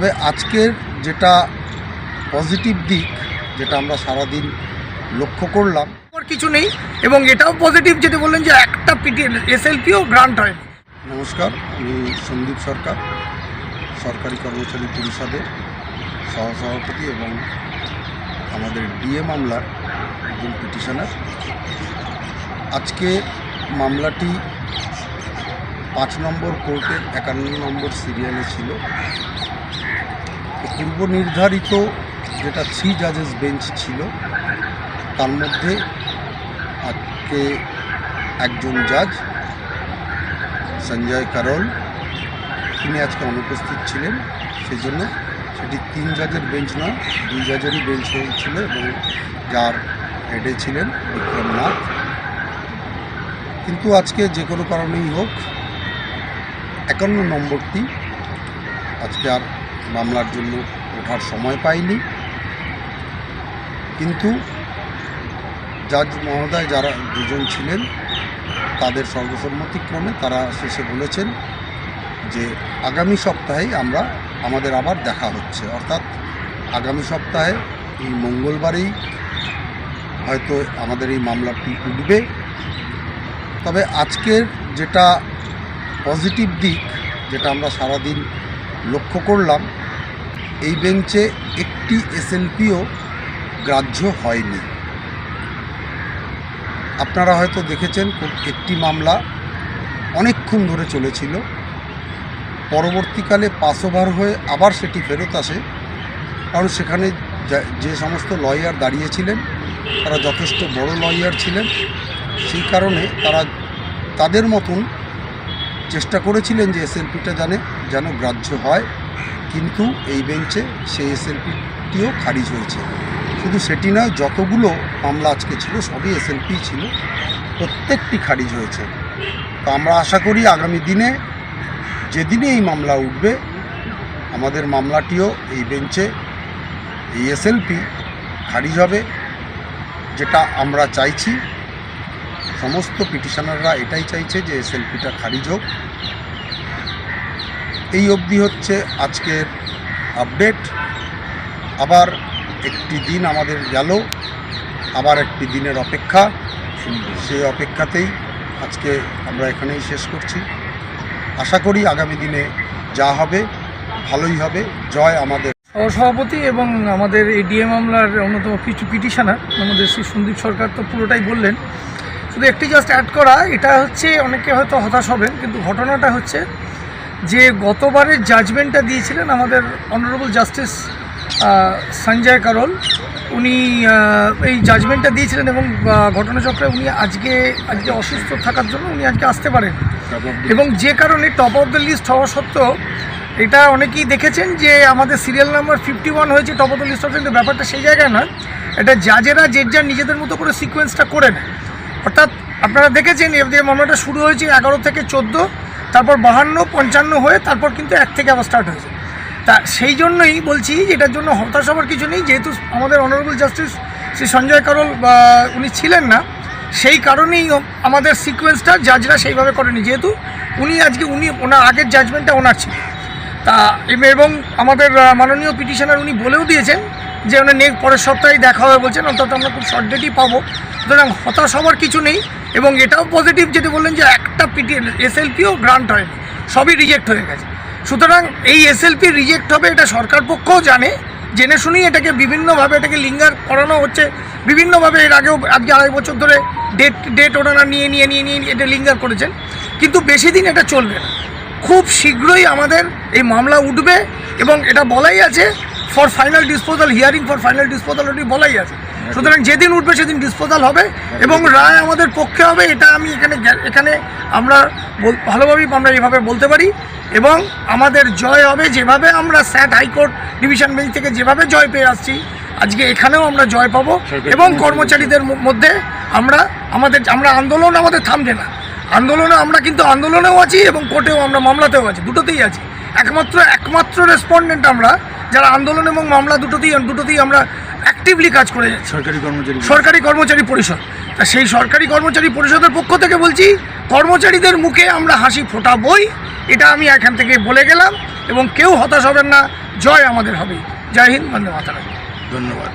তবে আজকের যেটা পজিটিভ দিক যেটা আমরা সারাদিন লক্ষ্য করলাম কিছু নেই এবং এটাও পজিটিভ যেটা বললেন যে একটা পিটি এসএলপিও গ্রান্ট হয়নি। নমস্কার আমি সন্দীপ সরকার সরকারি কর্মচারী পরিষদের সহসভাপতি এবং আমাদের ডিএ মামলার একজন পিটিশনার। আজকে মামলাটি পাঁচ নম্বর কোর্টের একান্ন নম্বর সিরিয়ালে ছিল। পূর্ব নির্ধারিত যেটা থ্রি জাজেস বেঞ্চ ছিল, তার মধ্যে আজকে একজন জাজ সঞ্জয় কারোল, তিনি আজকে অনুপস্থিত ছিলেন। সেই জন্য সেটি তিন জাজের বেঞ্চ নয়, দুই জাজেরই বেঞ্চ হয়েছিল এবং যার হেডে ছিলেন বিক্রম নাথ। কিন্তু আজকে যে কোনো কারণেই হোক, একান্ন নম্বরটি আজকে আর মামলার জন্য ওঠার সময় পাইনি। কিন্তু জাজ মহোদয় যারা দুজন ছিলেন, তাদের সর্বসম্মতিক্রমে তারা শেষে বলেছেন যে আগামী সপ্তাহেই আমরা, আমাদের আবার দেখা হচ্ছে। অর্থাৎ আগামী সপ্তাহে এই মঙ্গলবারেই হয়তো আমাদের এই মামলাটি উঠবে। তবে আজকের যেটা পজিটিভ দিক, যেটা আমরা সারাদিন লক্ষ্য করলাম, এই বেঞ্চে একটি এসএলপিও গ্রাহ্য হয়নি। আপনারা হয়তো দেখেছেন একটি মামলা অনেকক্ষণ ধরে চলেছিল। পরবর্তীকালে পাস ওভার হয়ে আবার সেটি ফেরত আসে। কারণ সেখানে যে সমস্ত লয়ার দাঁড়িয়েছিলেন, তারা যথেষ্ট বড় লয়ার ছিলেন। সেই কারণে তারা, তাদের মতন চেষ্টা করেছিলেন যে এসএলপিটা জানে, যেন গ্রাহ্য হয়। কিন্তু এই বেঞ্চে সেই এসএলপিটিও খারিজ হয়েছে। শুধু সেটি নয়, যতগুলো মামলা আজকে ছিল, সবই এসএলপি ছিল, প্রত্যেকটি খারিজ হয়েছে। তো আমরা আশা করি আগামী দিনে যেদিনে এই মামলা উঠবে, আমাদের মামলাটিও এই বেঞ্চে এই এসএলপি খারিজ হবে, যেটা আমরা চাইছি। সমস্ত পিটিশনাররা এটাই চাইছে যে এসএলপিটা খারিজ হোক। এই অবধি হচ্ছে আজকের আপডেট। আবার একটি দিন আমাদের গেল, আবার একটি দিনের অপেক্ষা। সেই অপেক্ষাতেই আজকে আমরা এখানেই শেষ করছি। আশা করি আগামী দিনে যা হবে, ভালোই হবে। জয় আমাদের। সহসভাপতি এবং আমাদের এই ডিএ মামলার অন্যতম কিছু পিটিশনার, আমাদের শ্রী সন্দীপ সরকার তো পুরোটাই বললেন। শুধু একটি জাস্ট অ্যাড করা এটা হচ্ছে অনেকে হয়তো হতাশ হবেন কিন্তু ঘটনাটা হচ্ছে যে গতবারের জাজমেন্টটা দিয়েছিলেন আমাদের অনারেবল জাস্টিস সঞ্জয় কারোল। উনি এই জাজমেন্টটা দিয়েছিলেন এবং ঘটনাচক্রে উনি আজকে আজকে অসুস্থ থাকার জন্য উনি আজকে আসতে পারেন। এবং যে কারণে টপ অফ দ্য লিস্ট হওয়া সত্ত্বেও এটা অনেকেই দেখেছেন যে আমাদের সিরিয়াল নাম্বার ফিফটি ওয়ান হয়েছে টপ অফ দ্য লিস্ট কিন্তু ব্যাপারটা সেই জায়গায় নয়। এটা জাজেরা যে যার নিজেদের মতো করে সিকোয়েন্সটা করে নেয়। অর্থাৎ আপনারা দেখেছেন যে মামলাটা শুরু হয়েছে এগারো থেকে চোদ্দ, তারপর বাহান্ন, পঞ্চান্ন হয়ে তারপর কিন্তু এক থেকে আবার স্টার্ট হয়েছে। তা সেই জন্যই বলছি এটার জন্য হতাশ হওয়ার কিছু নেই, যেহেতু আমাদের অনারেবল জাস্টিস শ্রী সঞ্জয় কারোল উনি ছিলেন না, সেই কারণেই আমাদের সিকোয়েন্সটা জাজরা সেইভাবে করেনি। যেহেতু উনি আজকে, উনি ওনার আগের জাজমেন্টটা ওনার ছিল। তা এবং আমাদের মাননীয় পিটিশনার উনি বলেও দিয়েছেন যে ওনার নেক্সট পরের সপ্তাহে দেখা হবে বলছেন, অন্তত আমরা খুব শর্ট ডেটই পাবো। সুতরাং হতাশ হওয়ার কিছু নেই এবং এটাও পজিটিভ যেটা বললেন যে একটা পিটি এসএলপিও গ্রান্ট হয়নি, সবই রিজেক্ট হয়ে গেছে। সুতরাং এই এসএলপি রিজেক্ট হবে এটা সরকার পক্ষও জানে, জেনে শুনেই এটাকে বিভিন্নভাবে এটাকে লিঙ্গার করানো হচ্ছে, বিভিন্নভাবে এর আগেও আজকে আড়াই বছর ধরে ডেট ডেট ওনারা নিয়ে নিয়ে নিয়ে নিয়ে এটা লিঙ্গার করেছেন। কিন্তু বেশি দিন এটা চলবে না। খুব শীঘ্রই আমাদের এই মামলা উঠবে এবং এটা বলাই আছে for final disposal hearing for final disposal ওটি বলাই আছে। সুতরাং যেদিন উঠবে সেদিন ডিসপোজাল হবে এবং রায় আমাদের পক্ষে হবে এটা আমি এখানে এখানে আমরা ভালোভাবেই আমরা এভাবে বলতে পারি এবং আমাদের জয় হবে যেভাবে আমরা স্যাট হাইকোর্ট ডিভিশন বেঞ্চ থেকে যেভাবে জয় পেয়ে আসছি আজকে এখানেও আমরা জয় পাবো এবং কর্মচারীদের মধ্যে আমরা আমাদের আমরা আন্দোলন আমাদের থামবে না। আন্দোলনে আমরা কিন্তু আন্দোলনেও আছি এবং কোর্টেও আমরা মামলাতেও আছি দুটোতেই আছি। একমাত্র একমাত্র রেসপন্ডেন্ট আমরা যারা আন্দোলন এবং মামলা দুটোতেই দুটোতেই আমরা অ্যাক্টিভলি কাজ করে যাচ্ছি। সরকারি কর্মচারী সরকারি কর্মচারী পরিষদ। তা সেই সরকারি কর্মচারী পরিষদের পক্ষ থেকে বলছি কর্মচারীদের মুখে আমরা হাসি ফোটাবই এটা আমি এখান থেকে বলে গেলাম এবং কেউ হতাশ হবেন না জয় আমাদের হবে। জয় হিন্দ বন্দে মাতারাম। ধন্যবাদ।